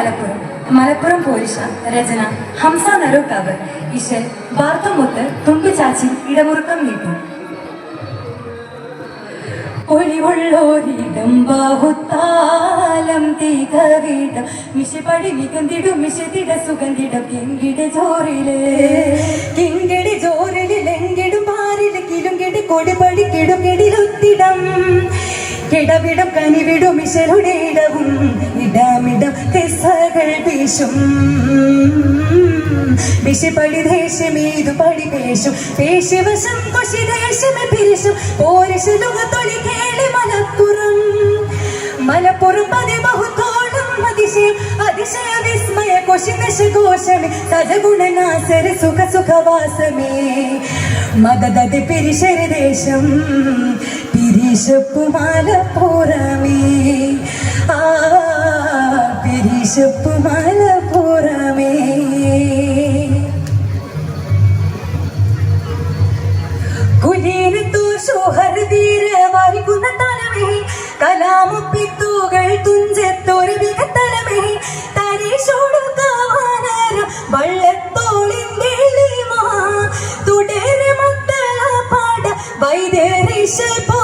മലപ്പുറം. മലപ്പുറം പോരിഷ രചന. ഹംസ നരോക്കാവ് ഇശൻ വാർത്തമൊത്ത് തുമ്പിച്ചാച്ചി ഇടമുറുക്കം നീട്ടും. ഒളിവുള്ളോരിടം ബാഹുത്താലം തീകവിടം മിശപടി നികന്തിടും മിശതിട സുഗന്ധിടം. എങ്കിട ജോറിൽ കിങ്കിടി ജോറിൽ എങ്കിടും പാരിൽ കിലുങ്കിടി കൊടിപടി കിടുകിടിലുത്തിടം കിടവിടം കനിവിടും മിശലുടെ ഇടവും. ഇടമിടം കിസ്സകൾ വീശും. വിശിപ്പടി ദേശമേതു പടി പേശും പേശിവശം കൊശി ദേശമേ പിരിശും. പോരിശുലുകത്തൊളി കേളി മലപ്പുറം. മലപ്പുറം പതി ബഹുത്തോളം അതിശയം അതിശയ വിസ്മയ കൊശി ദശഘോഷമേ സജഗുണനാസര സുഖ സുഖവാസമേ. മദദതി പിരിശരി ദേശം പിരിശപ്പു മലപ്പുറമേ. ആ പിരിശപ്പു മലപ്പുറമേ കുലീനത്തൂർ ശോഹർദീര വാരിക്കുന്ന തലമേ. കലാമുപ്പിത്തൂകൾ തുഞ്ചത്തൊരു വികത്തലമേ. തരീശോടു കാവാനരം വള്ളത്തോളിന്റെ തുടരെ മക്കള പാട വൈദ്യരീശ പോലിമാ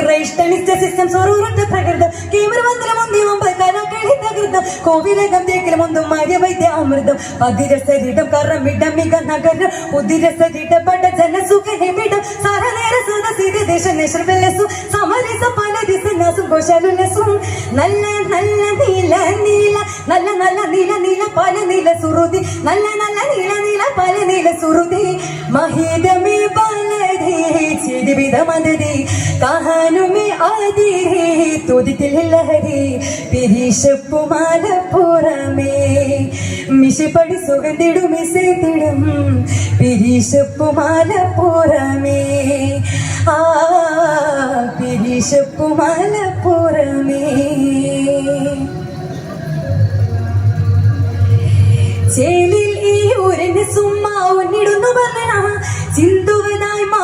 സമൃദ്ധ നിറയിഷ്ടനിച്ച സിസ്റ്റം സ്വരൂരത്തെ പ്രകൃതം കേമരമന്ദിരം ഒന്നി മുമ്പ് കലാകളി തകൃതം കോവിലകം തേക്കിലും ഒന്നും മാര്യ വൈദ്യ അമൃതം പതിരസരിടം കറമിടം മിക നഗരം ഉദിരസരിടപെട്ട ജനസുഖ നിമിടം സാര നേര സദ സീത ദേശ നേശ്വർ വെല്ലസു സമരസ പല ദിസ നാസും കോശാലുല്ലസും നല്ല നല്ല നീല നീല നല്ല നല്ല നീല നീല പല നീല സുറുതി നല്ല നല്ല നീല നീല പല നീല സുറുതി മഹിതമേ ചിരിവിധ മദതി കഹാനുമേ ആദിരേ തുതിത്തിൽ ലഹരി പിരിശപ്പു മിശിപ്പടി സുഗന്ധിടും മിസേത്തിടും പിരിശപ്പു ആ പിരിശപ്പു ചേലിൽ ഈ ഊരിന് സുമ്മാ ഉന്നിടുന്നു പറഞ്ഞ ചിന്തുവനായി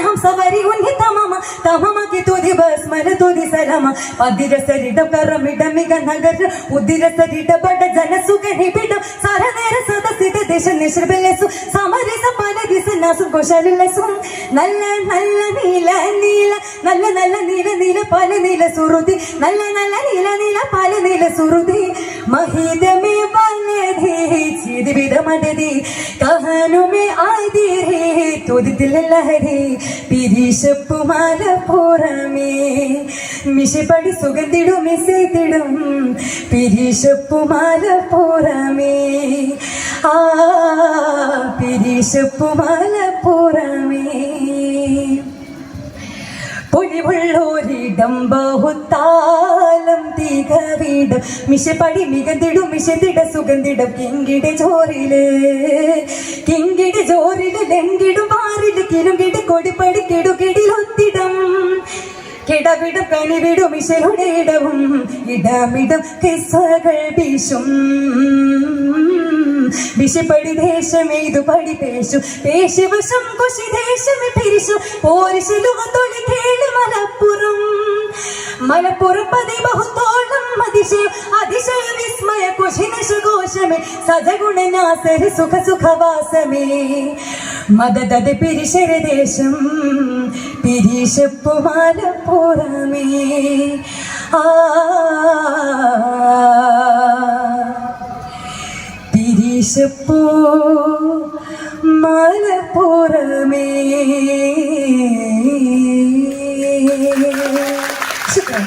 ഹംസ സവരി ഉന്നി തമമ തമമകി തുതി ബസ് മല തുതി സലമ. പതിര സരിടം കറമിടം മിക നഗര ഉദിര സരിട ബട ജനസുഖ നിബിടം സരനേര സദസിത ദേശ നിശ്രബലസു സമരസ പല ദിസ നാസും കോശാലുല്ലസും നല്ല നല്ല നീല നീല നല്ല നല്ല നീല നീല പല നീല സുറുതി. നല്ല നല്ല നീല നീല പല നീല സുറുതി. മഹിതമേ വന്നേ കഹനുമേ തുതിത്തിൽ ലഹരി പിരീശപ്പുമാല പുറമേ മിശിപ്പടി സുഗന്ധിടും മിസേത്തിടും പിരീശപ്പുമാല പുറമേ ആ പിരീശപ്പുമാല പുറമേ പൊലിവുള്ളോരിടം ബഹുത്താലം മിശപ്പടി മികന്തിടും മിശന്തിട സുഗന്ധിടം. കിങ്കിട ജോറിൽ കിങ്കിട ജോറിൽ ലെങ്കിടും. പാറിൽ കിലുങ്കിട കൊടിപ്പടി കിടുകിടിലൊത്തിടം കിടവിടും കനിവിടും ഇശരുടെ ഇടവും. ഇടമിടും കിസ്സകൾ വീശും. വിശപ്പടി ദേശമേതു പടി പേശു പേശിവശം കുശി ദേശമേ പിരിശു. പോരിശലുകൊണ്ടൊളി കേളി മലപ്പുറം. മലപ്പുറം പതി ബഹുത്തോളം അതിശയം. അതിശയ വിസ്മയ കുശിനശഘോഷമേ സജഗുണനാസരി സുഖ സുഖവാസമേ. മദദത് പിരിശരദേശം ദേശം പിരിശപ്പു മലപ്പുറമേ ആ പിരിശപ്പൂ മലപ്പുറമേ ശുക്രൻ